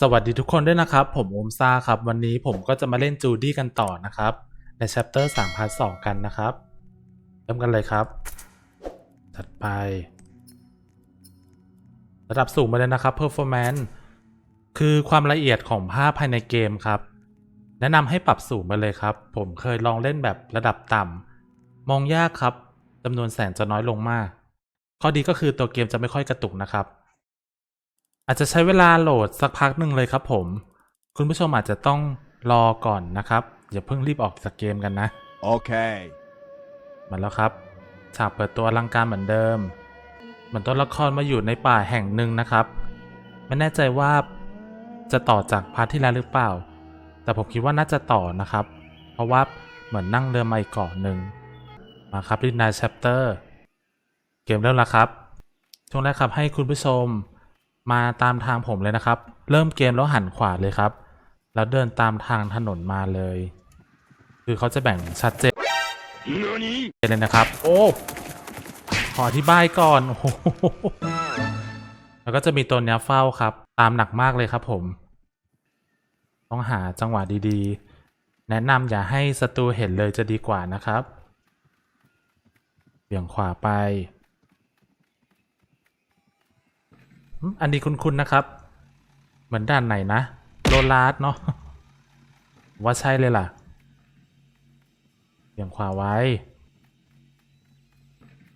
สวัสดีทุกคนด้วยนะครับ ผมโอมซ่าครับ วันนี้ผมก็จะมาเล่นจูดี้กันต่อนะครับ ใน chapter 3 part 2กันนะครับ เริ่มกันเลยครับ ถัดไป ระดับสูงมาเลยนะครับ performance คือความละเอียดของภาพภายในเกมครับ แนะนำให้ปรับสูงไปเลยครับ ผมเคยลองเล่นแบบระดับต่ำมองยากครับจำนวนแสงจะน้อยลงมาก ข้อดีก็คือตัวเกมจะไม่ค่อยกระตุกนะครับ อาจจะใช้เวลาโหลดสักพักหนึ่งเลยครับผม คุณผู้ชมอาจจะต้องรอก่อนนะครับ อย่าเพิ่งรีบออกจากเกมกันนะ Okay. มาแล้วครับ ฉากเปิดตัวอลังการเหมือนเดิม เหมือนตัวละครมาอยู่ในป่าแห่งหนึ่งนะครับ ไม่แน่ใจว่าจะต่อจากพาร์ทที่แล้วหรือเปล่า แต่ผมคิดว่าน่าจะต่อนะครับ เพราะว่าเหมือนนั่งเรือมาอีกเกาะหนึ่ง มาครับลินดา chapter เกมเริ่มแล้วครับ ช่วงแรกครับให้คุณผู้ชม มาตามทางผมเลยนะครับ เริ่มเกมแล้วหันขวาเลยครับ แล้วเดินตามทางถนนมาเลย คือเขาจะแบ่งชัดเจน NANI? เลยนะครับ โอ้ ขออธิบายก่อนโอ้โหแล้วก็จะมีตัวเนี้ยเฝ้าครับ ตามหนักมากเลยครับผม ต้องหาจังหวะดีๆ แนะนำอย่าให้ศัตรูเห็นเลยจะดีกว่านะครับเบี่ยงขวาไป อันนี้คุ้นๆนะครับ เหมือนด้านไหนนะโลลาร์ดเนาะว่าใช่เลยล่ะเบี่ยงขวาไว้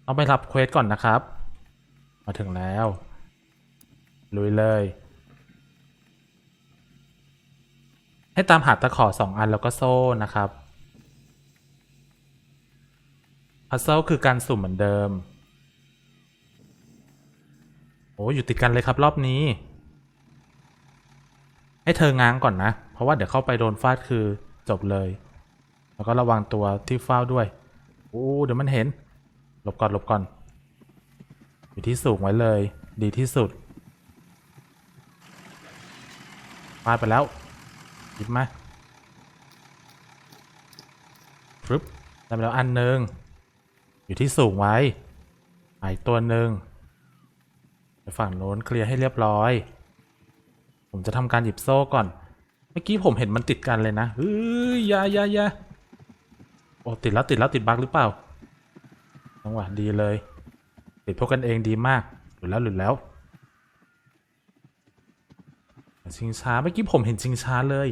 ต้องไปรับเควสก่อนนะครับ มาถึงแล้ว ลุยเลย ให้ตามหาตะขอสองอันแล้วก็โซ่นะครับพัซเซิลคือการสุ่มเหมือนเดิม โอ้อยู่ติดกันเลยครับรอบนี้ ให้เธอง้างก่อนนะ เพราะว่าเดี๋ยวเข้าไปโดนฟาดคือจบเลย แล้วก็ระวังตัวที่เฝ้าด้วยโอ้เดี๋ยวมันเห็น หลบก่อนหลบก่อน อยู่ที่สูงไว้เลย ดีที่สุดฟาดไปแล้วหยิบมาฟึบได้ไปแล้วอันหนึ่งอยู่ที่สูงไว้อีกตัวหนึ่ง ฝั่งโน้นเคลียร์ให้เรียบร้อย ผมจะทำการหยิบโซ่ก่อน เมื่อกี้ผมเห็นมันติดกันเลยนะเฮ้ยยายายาโอ้ติดแล้วติดแล้วติดบั๊กหรือเปล่าจังหวะดีเลย ติดพวกกันเองดีมากหลุดแล้วหลุดแล้วชิงช้าเมื่อกี้ผมเห็นชิงช้าเลย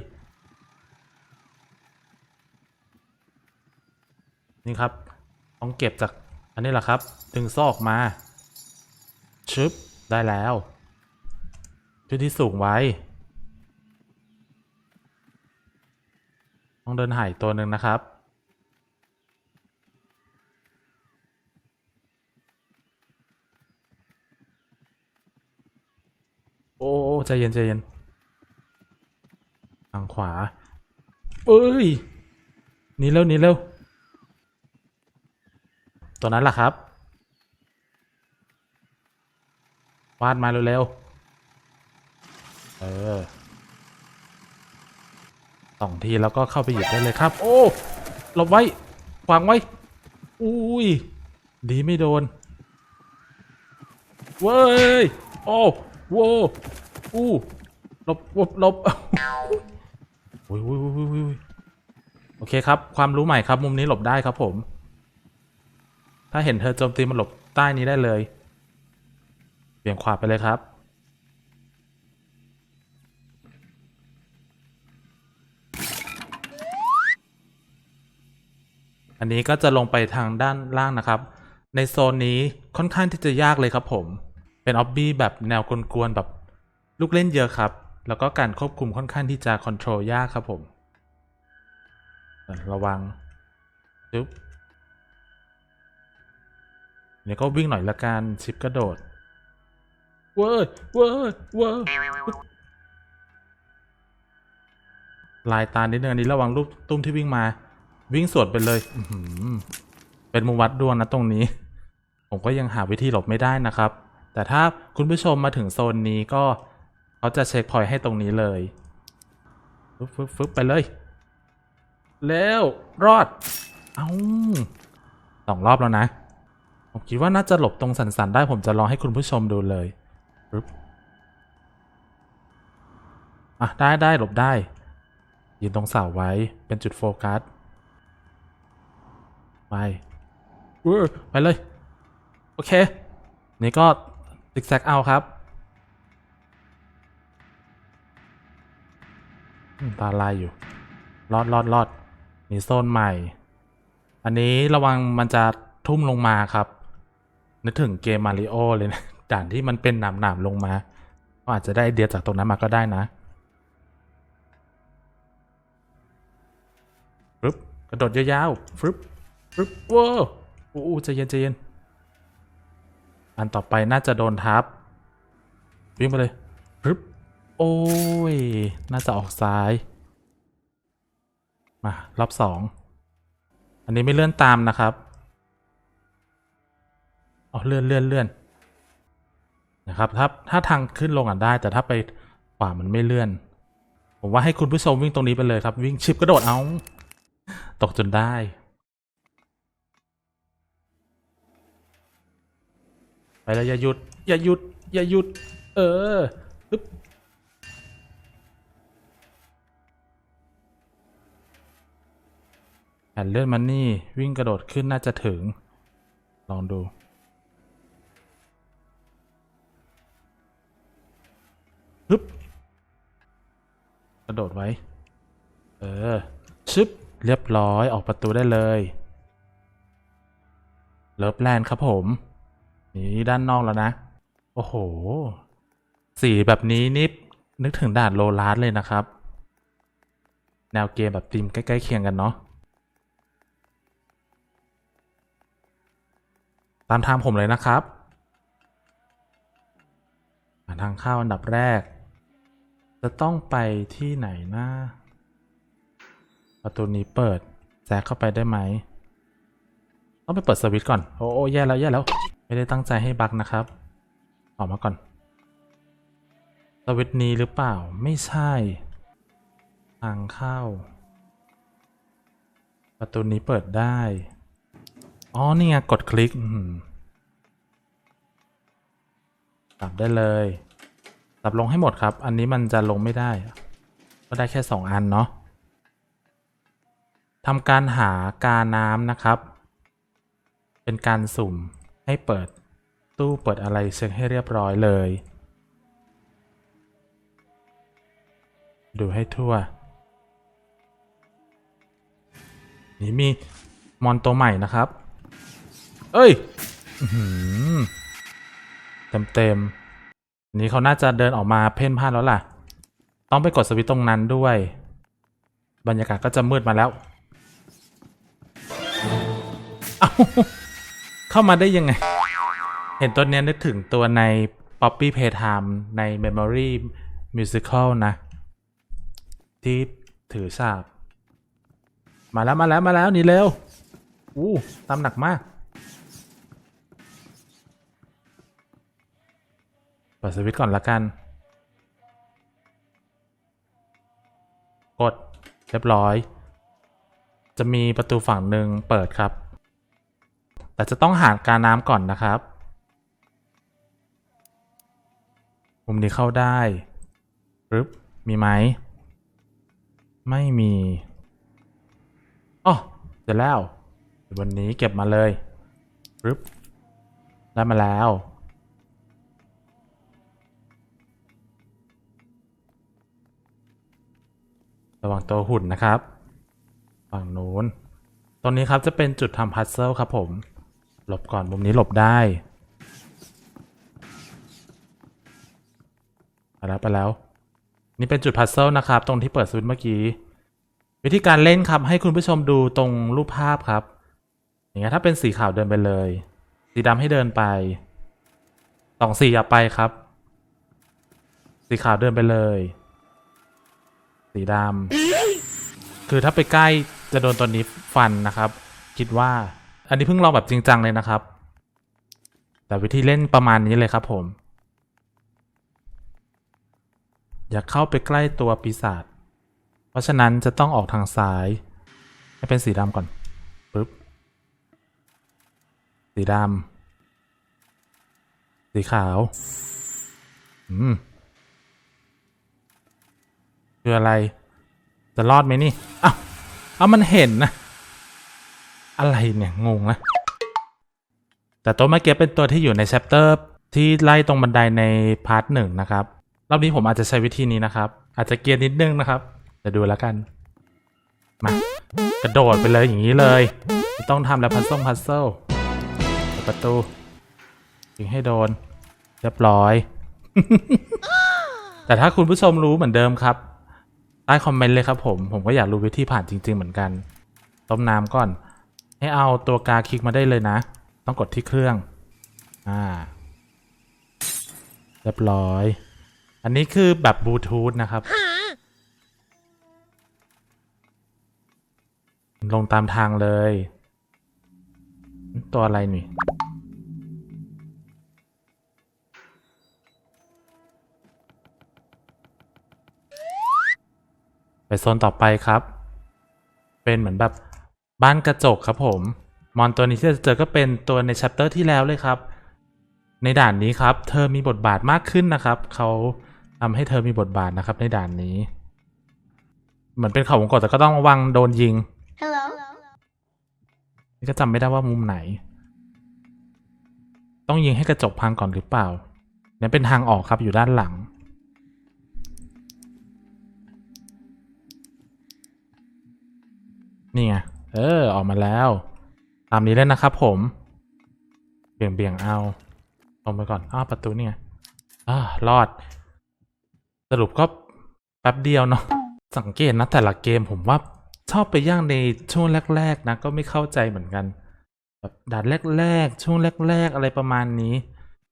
นี่ครับ ต้องเก็บจากอันนี้แหละครับ ดึงซอกมาชึบ ได้แล้วจุดที่สูงไว้ ต้องเดินหายตัวหนึ่งนะครับ โอ้ใจเย็นใจเย็นทางขวา เอ้ยหนีเร็วหนีเร็ว ตัวนั้นล่ะครับ วาดมาเร็วๆ เออสองทีแล้วก็เข้าไปหยิบได้เลยครับ โอ้หลบไว้ขวางไว้ อุ้ย ดีไม่โดน เว้ย โอ้โวอู้หลบหลบหลบอุ้ยอุ้ยอุ้ยโอ้ยโอเคครับ ความรู้ใหม่ครับ มุมนี้หลบได้ครับผม ถ้าเห็นเธอโจมตีมันหลบใต้นี้ได้เลย บี่ยงขวาไปเลยครับอันนี้ก็จะลงไปทางด้านล่างนะครับ ในโซนนี้ค่อนข้างที่จะยากเลยครับผม เป็นออบบี้แบบแนวกวนๆแบบลูกเล่นเยอะครับ แล้วก็การควบคุมค่อนข้างที่จะคอนโทรลยากครับผม ระวังจุ๊บเดี๋ยวก็วิ่งหน่อยละกันชิปกระโดด เว้ยเว้ยเว้ยลายตานิดนึงอันนี้ระวังลูกตุ้มที่วิ่งมา วิ่งสวนไปเลยอืเป็นมุมวัดดวงนะตรงนี้ ผมก็ยังหาวิธีหลบไม่ได้นะครับ แต่ถ้าคุณผู้ชมมาถึงโซนนี้ก็เขาจะเช็คพอยต์ให้ตรงนี้เลยฟึบฟึบฟึบไปเลย แล้วรอด เอาสองรอบแล้วนะ ผมคิดว่าน่าจะหลบตรงสันๆได้ผมจะลองให้คุณผู้ชมดูเลย ปึ๊บอะ ได้ได้หลบได้ ยืนตรงเสาไว้เป็นจุดโฟกัส ไปเออไปเลย โอเค นี่ก็ซิกแซกเอาครับตาลายอยู่ รอดรอดรอดมีโซนใหม่ อันนี้ระวังมันจะทุ่มลงมาครับ นึกถึงเกมมาริโอเลยนะ ด่านที่มันเป็นหนามหนามๆลงมาก็อาจจะได้ไอเดียจากตรงนั้นมาก็ได้นะฟึบกระโดดยาวๆฟึบฟึบว้าวอู้ใจเย็นใจเย็นอันต่อไปน่าจะโดนทับวิ่งไปเลยฟึบโอ้ย น่าจะออกซ้าย มารอบสอง อันนี้ไม่เลื่อนตามนะครับ อ๋อ เลื่อนเลื่อนเลื่อน นะครับถ้าถ้าทางขึ้นลงอะได้ แต่ถ้าไปขวามันไม่เลื่อน ผมว่าให้คุณผู้ชมวิ่งตรงนี้ไปเลยครับ วิ่งชิปกระโดดเอาตกจนได้ไปแล้วอย่าหยุดอย่าหยุดอย่าหยุด เออปึ๊บแผ่นเลื่อนมันนี่ วิ่งกระโดดขึ้นน่าจะถึง ลองดู ปึ๊บกระโดดไว้ เออ ชึบ เรียบร้อยออกประตูได้เลย เลิฟแลนด์ครับผม นี่ด้านนอกแล้วนะ โอ้โห สีแบบนี้นี่นึกถึงด่านโลลาสเลยนะครับ แนวเกมแบบธีมใกล้ ๆ เคียงกันเนาะ ตามทางผมเลยนะครับ ทางเข้าอันดับแรก จะต้องไปที่ไหนนะ ประตูนี้เปิดแซกเข้าไปได้ไหม ต้องไปเปิดสวิตช์ก่อน โอ้โอ้แย่แล้วแย่แล้ว ไม่ได้ตั้งใจให้บักนะครับ ออกมาก่อน สวิตช์นี้หรือเปล่า ไม่ใช่ ทางเข้า ประตูนี้เปิดได้ อ๋อ นี่ไง กดคลิกอืมตับได้เลย ตับลงให้หมดครับ อันนี้มันจะลงไม่ได้ ก็ได้แค่สองอันเนาะทำการหากาน้ำนะครับ เป็นการสุ่มให้เปิดตู้เปิดอะไรเช็คให้เรียบร้อยเลย ดูให้ทั่ว นี่มีมอนตัวใหม่นะครับ เอ้ยเต็มเต็ม นนี้เขาน่าจะเดินออกมาเพ่นพ่านแล้วล่ะ ต้องไปกดสวิตช์ตรงนั้นด้วย บรรยากาศก็จะมืดมาแล้ว เอาเข้ามาได้ยังไง เห็นตัวเนี้ยนึกถึงตัวใน Poppy Playtime ใน Memory Musical นะ ที่ถือฉาบ มาแล้วมาแล้วมาแล้วหนี่เร็ว อู้ตามหนักมาก เปิดสวิตช์ก่อนละกัน กดเรียบร้อย จะมีประตูฝั่งหนึ่งเปิดครับ แต่จะต้องหาการน้ำก่อนนะครับมุมนี้เข้าได้ปึ๊บมีไหม ไม่มีอ๋อเสร็จแล้ว วันนี้เก็บมาเลยปึ๊บได้มาแล้ว ระวังตัวหุ่นนะครับ ฝั่งนู้น ตรงนี้ครับจะเป็นจุดทำพัซเซิลครับผม หลบก่อนมุมนี้หลบได้ไปแล้วไปแล้ว นี่เป็นจุดพัซเซิลนะครับ ตรงที่เปิดสวิตช์เมื่อกี้ วิธีการเล่นครับให้คุณผู้ชมดูตรงรูปภาพครับ อย่างเงี้ยถ้าเป็นสีขาวเดินไปเลย สีดำให้เดินไปสองสีอย่าไปครับ สีขาวเดินไปเลย สีดำคือถ้าไปใกล้จะโดนตัวนี้ฟันนะครับ คิดว่า อันนี้เพิ่งลองแบบจริงจังเลยนะครับ แต่วิธีเล่นประมาณนี้เลยครับผม อย่าเข้าไปใกล้ตัวปีศาจเพราะฉะนั้นจะต้องออกทางซ้าย ให้เป็นสีดำก่อนปึ๊บสีดำสีขาว อืม คืออะไร จะรอดไหมนี่อ้าเอามันเห็นนะ อะไรเนี่ย งงนะ แต่ตัวเมื่อกี้เป็นตัวที่อยู่ใน chapter ที่ไล่ตรงบันไดในพาร์ทหนึ่งนะครับ รอบนี้ผมอาจจะใช้วิธีนี้นะครับ อาจจะเกียร์นิดนึงนะครับจะดูแล้วกัน มากระโดดไปเลยอย่างนี้เลย ต้องทำแล้วพัซซ่งพัซเซิลเปิดประตูยิงให้โดน เรียบร้อย แต่ถ้าคุณผู้ชมรู้เหมือนเดิมครับ ใต้คอมเมนต์เลยครับผม ผมก็อยากรู้วิธีผ่านจริง ๆ เหมือนกัน ต้มน้ำก่อน ให้เอาตัวกาคลิกมาได้เลยนะ ต้องกดที่เครื่อง อ่า เรียบร้อย อันนี้คือแบบบลูทูธนะครับ ลงตามทางเลย ตัวอะไรนี่ ไปโซนต่อไปครับ เป็นเหมือนแบบบ้านกระจกครับผม มอนตัวนี้ที่จะเจอก็เป็นตัวในชัปเตอร์ที่แล้วเลยครับ ในด่านนี้ครับ เธอมีบทบาทมากขึ้นนะครับ เขาทำให้เธอมีบทบาทนะครับในด่านนี้ เหมือนเป็นเขาวงกตแต่ก็ต้องระวังโดนยิง Hello. นี่ก็จำไม่ได้ว่ามุมไหน ต้องยิงให้กระจกพังก่อนหรือเปล่าเนี่ยเป็นทางออกครับอยู่ด้านหลัง นี่ไง เออ ออกมาแล้ว ตามนี้เลยนะครับผม เบี่ยงเบี่ยงเอา ลงไปก่อน อ้าว ประตูนี่ไงอ่ารอด สรุปก็แป๊บเดียวเนาะ สังเกตนะแต่ละเกมผมว่าชอบไปย่างในช่วงแรก ๆ นะ ก็ไม่เข้าใจเหมือนกัน แบบด่านแรก ๆ ช่วงแรก ๆ อะไรประมาณนี้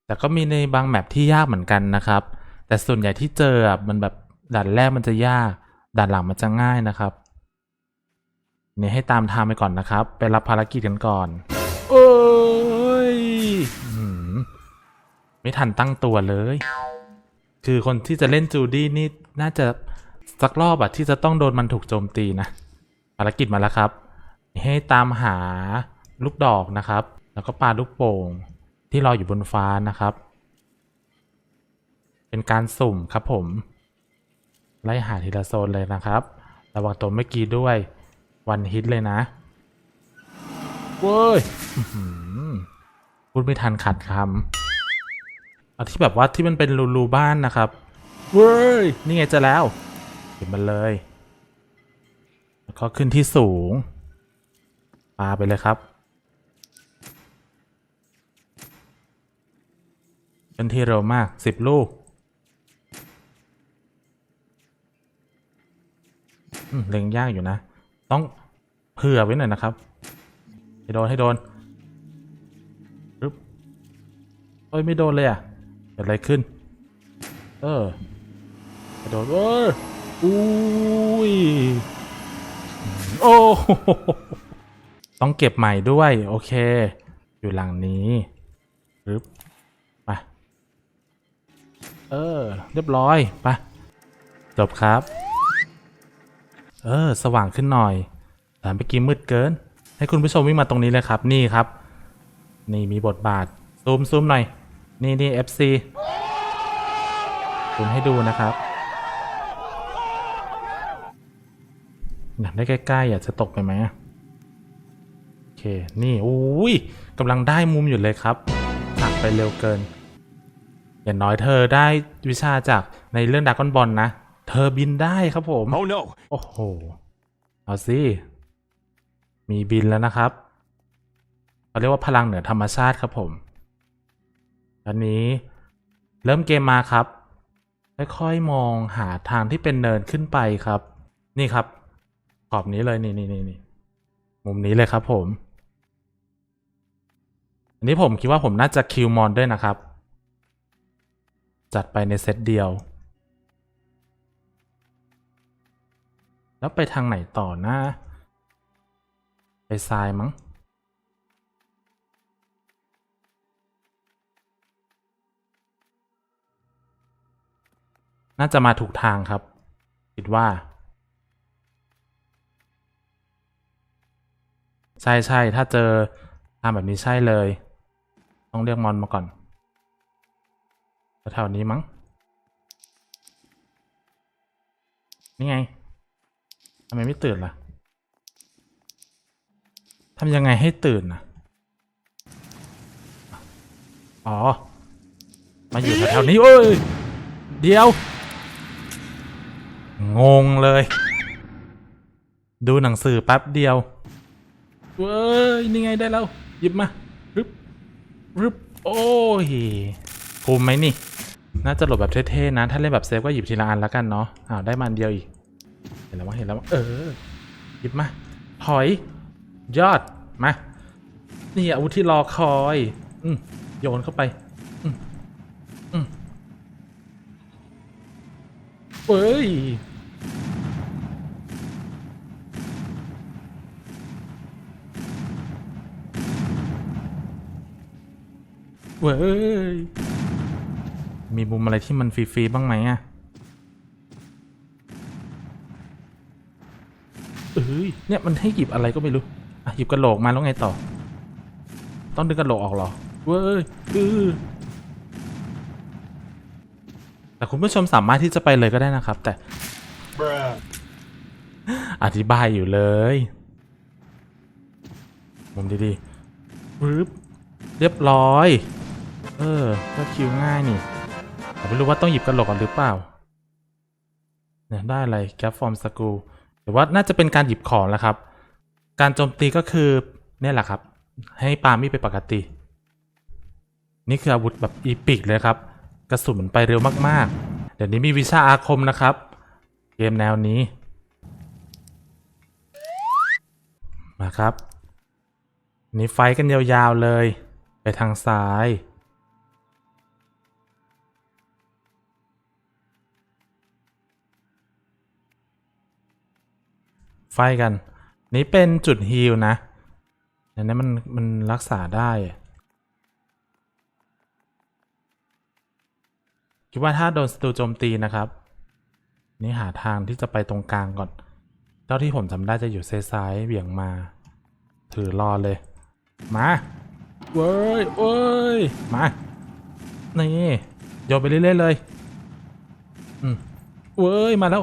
แต่ก็มีในบางแมปที่ยากเหมือนกันนะครับ แต่ส่วนใหญ่ที่เจออะมันแบบด่านแรกมันจะยาก ด่านหลังมันจะง่ายนะครับ เนี่ยให้ตามทางไปก่อนนะครับ ไปรับภารกิจกันก่อน โอ้ยอื้อหือไม่ทันตั้งตัวเลย คือคนที่จะเล่นจูดี้นี่น่าจะสักรอบอะที่จะต้องโดนมันถูกโจมตีนะ ภารกิจมาแล้วครับ ให้ตามหาลูกดอกนะครับ แล้วก็ปาลูกโป่งที่ลอยอยู่บนฟ้านะครับ เป็นการสุ่มครับผม ไล่หาทีละโซนเลยนะครับ ระวังตัวเมื่อกี้ด้วย วันฮิตเลยนะเว้ยพูดไม่ทันขัดคำเอาที่แบบว่าที่มันเป็นรูรูบ้านนะครับเว้ยนี่ไงจะแล้วเก็บมันเลยแล้วก็ขึ้นที่สูงปาไปเลยครับเป็นที่เร็วมากสิบลูกเล็งยากอยู่นะ ต้องเผื่อไว้หน่อยนะครับ ให้โดนให้โดนปึ๊บเอ้ยไม่โดนเลยอะเกิดอะไรขึ้น เออให้โดนเอ้ยอุ้ยโอ้โหต้องเก็บใหม่ด้วย โอเค อยู่หลังนี้ปึ๊บไปเออ เรียบร้อยไปจบครับ เออ สว่างขึ้นหน่อยแต่เมื่อกี้มืดเกิน ให้คุณผู้ชมวิ่งมาตรงนี้เลยครับ นี่ครับ นี่มีบทบาท ซูมซูมหน่อย นี่นี่ FC ซูมให้ดูนะครับอยากได้ใกล้ๆอยากจะตกไปไหมโอเค นี่อุ้ยกำลังได้มุมอยู่เลยครับหักไปเร็วเกิน อย่างน้อยเธอได้วิชาจากในเรื่องดากอนบอลนะ ธอบินได้ครับผม Oh no! โอ้โห เอาสิ มีบินแล้วนะครับเขาเรียกว่าพลังเหนือธรรมชาติครับผม อันนี้เริ่มเกมมาครับ ค่อยๆมองหาทางที่เป็นเนินขึ้นไปครับ นี่ครับ ขอบนี้เลยนี่นี่นี่นี่มุมนี้เลยครับผม อันนี้ผมคิดว่าผมน่าจะคิวมอนด้วยนะครับ จัดไปในเซตเดียว แล้วไปทางไหนต่อนะ ไปทรายมั้ง น่าจะมาถูกทางครับ คิดว่า ใช่ใช่ถ้าเจอทางแบบนี้ใช่เลย ต้องเรียกมอนมาก่อนแถวๆนี้มั้ง นี่ไงำไมไม่ตื่นล่ะทำยังไงให้ตื่นอะอ๋อ มาอยู่แถวๆนี้เอ้ย เดี๋ยว งงเลย ดูหนังสือแป๊บเดียว เว้ย นี่ไงได้แล้ว หยิบมารึบรึบโอ้ยภูมิไหมนี่ น่าจะหลดแบบเท่ๆนะ ถ้าเล่นแบบเซฟก็หยิบทีละอันแล้วกันเนาะ อ้าว ได้มาอันเดียวอีก ห็นแล้วว่าเห็นแล้วว่าเออหยิบมาถอย ยอดมานี่อาวุธที่รอคอยอืโยนเข้าไปอืมอืมเฮ้ยเว้ยมีมุมอะไรที่มันฟรีๆบ้างไหมอะ เนี่ยมันให้หยิบอะไรก็ไม่รู้อะหยิบกระโหลกมาแล้วไงต่อ ต้องดึงกระโหลกออกเหรอ เว้ยเออแต่คุณผู้ชมสามารถที่จะไปเลยก็ได้นะครับ แต่ อธิบายอยู่เลยมุมดีๆปึ๊บเรียบร้อย เออก็คิวง่ายนี่แต่ไม่รู้ว่าต้องหยิบกระโหลกก่อนหรือเปล่าเนี่ยได้อะไรแกฟฟอร์มสกู หรือว่าน่าจะเป็นการหยิบของแล้วครับ การโจมตีก็คือเนี่ยแหละครับ ให้ปามีไปปกติ นี่คืออาวุธแบบอีพิกเลยครับ กระสุนมันไปเร็วมากๆ เดี๋ยวนี้มีวิชาอาคมนะครับ เกมแนวนี้ มาครับ นี่ไฟท์กันยาวๆเลย ไปทางซ้าย ไฟท์กัน นี่เป็นจุดฮีลนะอันนี้มันมันรักษาได้อะคิดว่าถ้าโดนศัตรูโจมตีนะครับ นี่หาทางที่จะไปตรงกลางก่อน เท่าที่ผมจำได้จะอยู่ซ้ายๆเบี่ยงมา ถือรอเลย มาเว้ยเว้ยมา นี่โยนไปเรื่อยๆเลยอืมเว้ย มาแล้ว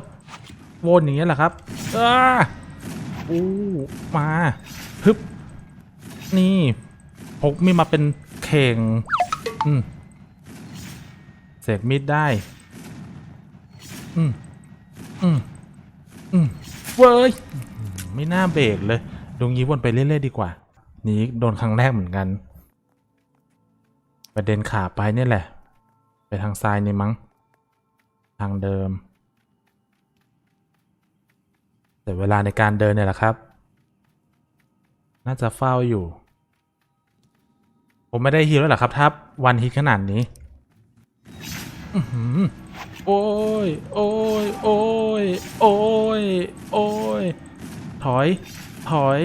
วนอย่างเงี้ยแหละครับอ้า อู้มาฮึบนี่พกมีมาเป็นเข่งอืมเสกมีดได้ อืมอืมอืมเว้ย ไม่น่าเบรกเลยดงยี้วนไปเรื่อยๆดีกว่า นี้โดนครั้งแรกเหมือนกัน ประเด็นขาไปเนี่ยแหละ ไปทางซ้ายนี่มั้ง ทางเดิม แต่เวลาในการเดินเนี่ยแหละครับ น่าจะเฝ้าอยู่ ผมไม่ได้ฮิลแล้วหรอครับถ้าวันฮิตขนาดนี้อื้อหือโอ้ย โอ้ย โอ้ย โอ้ย โอ้ย ถอย ถอย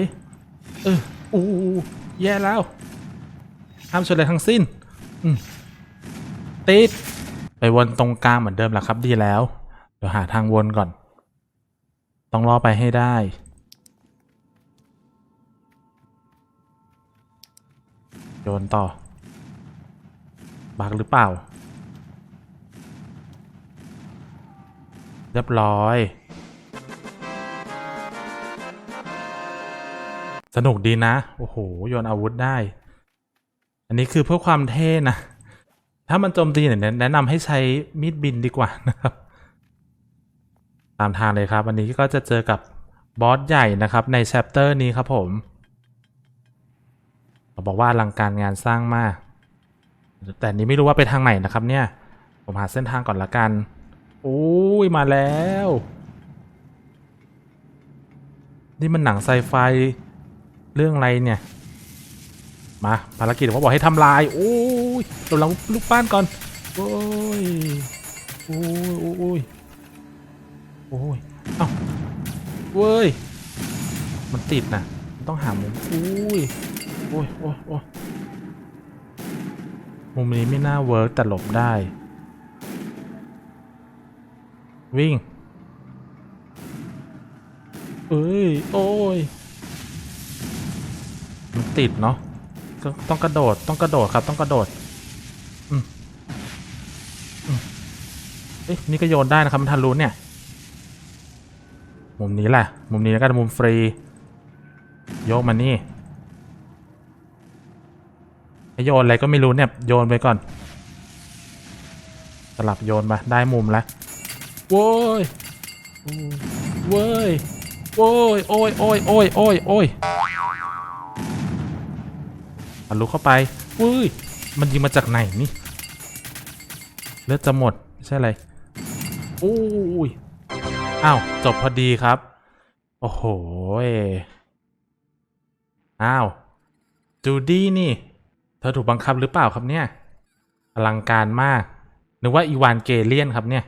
เอออู้แย่แล้วห้ามชนอะไรทั้งสิ้น ติด ไปวนตรงกลางเหมือนเดิมแหละครับดีแล้ว เดี๋ยวหาทางวนก่อน ต้องรอไปให้ได้โยนต่อ บักหรือเปล่า เรียบร้อย สนุกดีนะ โอ้โห โยนอาวุธได้ อันนี้คือเพื่อความเท่นะ ถ้ามันโจมตีเนี่ยแนะนำให้ใช้มีดบินดีกว่านะครับ ตามทางเลยครับ วันนี้ก็จะเจอกับบอสใหญ่นะครับในแชปเตอร์นี้ครับผมเขาบอกว่าอลังการงานสร้างมาก แต่นี้ไม่รู้ว่าไปทางไหนนะครับเนี่ย ผมหาเส้นทางก่อนละกันโอ้ยมาแล้ว นี่มันหนังไซไฟเรื่องอะไรเนี่ย มาภารกิจผมบอกให้ทำลาย โอ้ยเราเราลูกป้านก่อน โอ้ยโอ้ยโอ้ย โอ้ย เอ้า เว้ย มันติดนะมันต้องหามุมอุ้ย โอ้ยโอ้ยโอ้ยมุมนี้ไม่น่าเวิร์กแต่หลบได้ วิ่ง เอ้ย โอ้ย มันติดเนาะก็ต้องกระโดด ต้องกระโดดครับ ต้องกระโดดอืมอืมเอ๊ะนี่ก็โยนได้นะครับ มันทะลุเนี่ย มุมนี้แหละ มุมนี้แล้วกันมุมฟรี โยกมานี่ให้โยนอะไรก็ไม่รู้เนี่ย โยนไปก่อน สลับโยนมาได้มุมแล้วโว้ยโว้ยโว้ยโอ้ยโอ้ยโอ้ยโอ้ยโอ้ยทะลุเข้าไปเว้ยมันยิงมาจากไหนนี่ เลือดจะหมดไม่ใช่อะไรโอ้ย อ้าว จบพอดีครับ โอ้โห อ้าว จูดี้นี่ เธอถูกบังคับหรือเปล่าครับเนี่ย อลังการมาก นึกว่าอีวานเกเลียนครับเนี่ย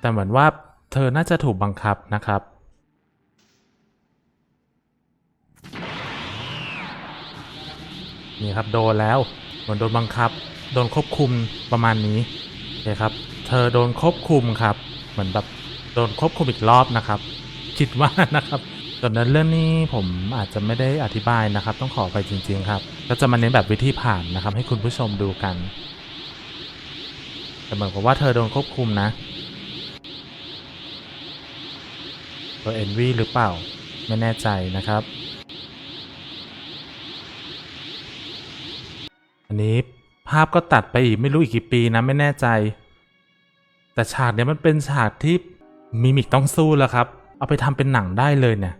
แต่เหมือนว่าเธอน่าจะถูกบังคับนะครับ นี่ครับโดนแล้ว เหมือนโดนบังคับ โดนควบคุมประมาณนี้โอเคครับ เธอโดนควบคุมครับ เหมือนแบบ โดนควบคุมอีกรอบนะครับ คิดว่านะครับส่วนนั้นเรื่องนี้ผมอาจจะไม่ได้อธิบายนะครับ ต้องขอไปจริง ๆ ครับ ก็จะมาเน้นแบบวิธีผ่านนะครับ ให้คุณผู้ชมดูกัน แต่เหมือนกับว่าเธอโดนควบคุมนะตัวเอ็นวีหรือเปล่า ไม่แน่ใจนะครับ อันนี้ภาพก็ตัดไปอีกไม่รู้อีกกี่ปีนะไม่แน่ใจ แต่ฉากเนี้ยมันเป็นฉากที่ มิมิกต้องสู้แล้วครับ เอาไปทำเป็นหนังได้เลยเนี่ย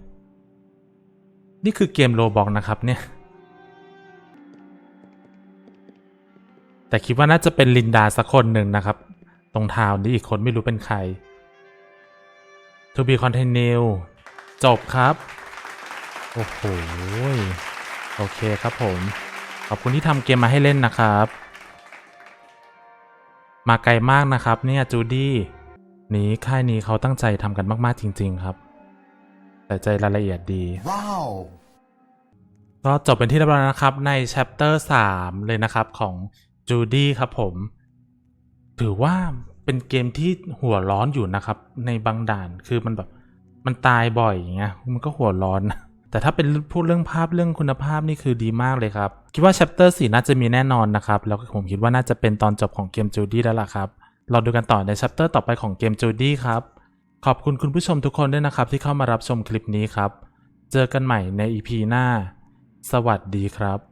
นี่คือเกมโลบอกนะครับเนี่ย แต่คิดว่าน่าจะเป็นลินดาสักคนหนึ่งนะครับ ตรงเท้านี้อีกคนไม่รู้เป็นใคร To be continue จบครับ โอ้โห โอเคครับผม ขอบคุณที่ทำเกมมาให้เล่นนะครับ มาไกลมากนะครับเนี่ยจูดี้ นี้ค่ายนี้เขาตั้งใจทำกันมาก ๆ จริง ๆ ครับ แต่ใจรายละเอียดดี Wow. ก็จบเป็นที่เรียบร้อยนะครับ ใน chapter 3 เลยนะครับของจูดี้ครับผม ถือว่าเป็นเกมที่หัวร้อนอยู่นะครับ ในบางด่านคือมันแบบมันตายบ่อยอย่างเงี้ยมันก็หัวร้อนนะแต่ถ้าเป็นพูดเรื่องภาพเรื่องคุณภาพนี่คือดีมากเลยครับ คิดว่า chapter 4 น่าจะมีแน่นอนนะครับ แล้วก็ผมคิดว่าน่าจะเป็นตอนจบของเกมจูดี้แล้วล่ะครับ เราดูกันต่อในชัปเตอร์ต่อไปของเกมจูดี้ครับ ขอบคุณคุณผู้ชมทุกคนด้วยนะครับที่เข้ามารับชมคลิปนี้ครับ เจอกันใหม่ใน EP หน้า สวัสดีครับ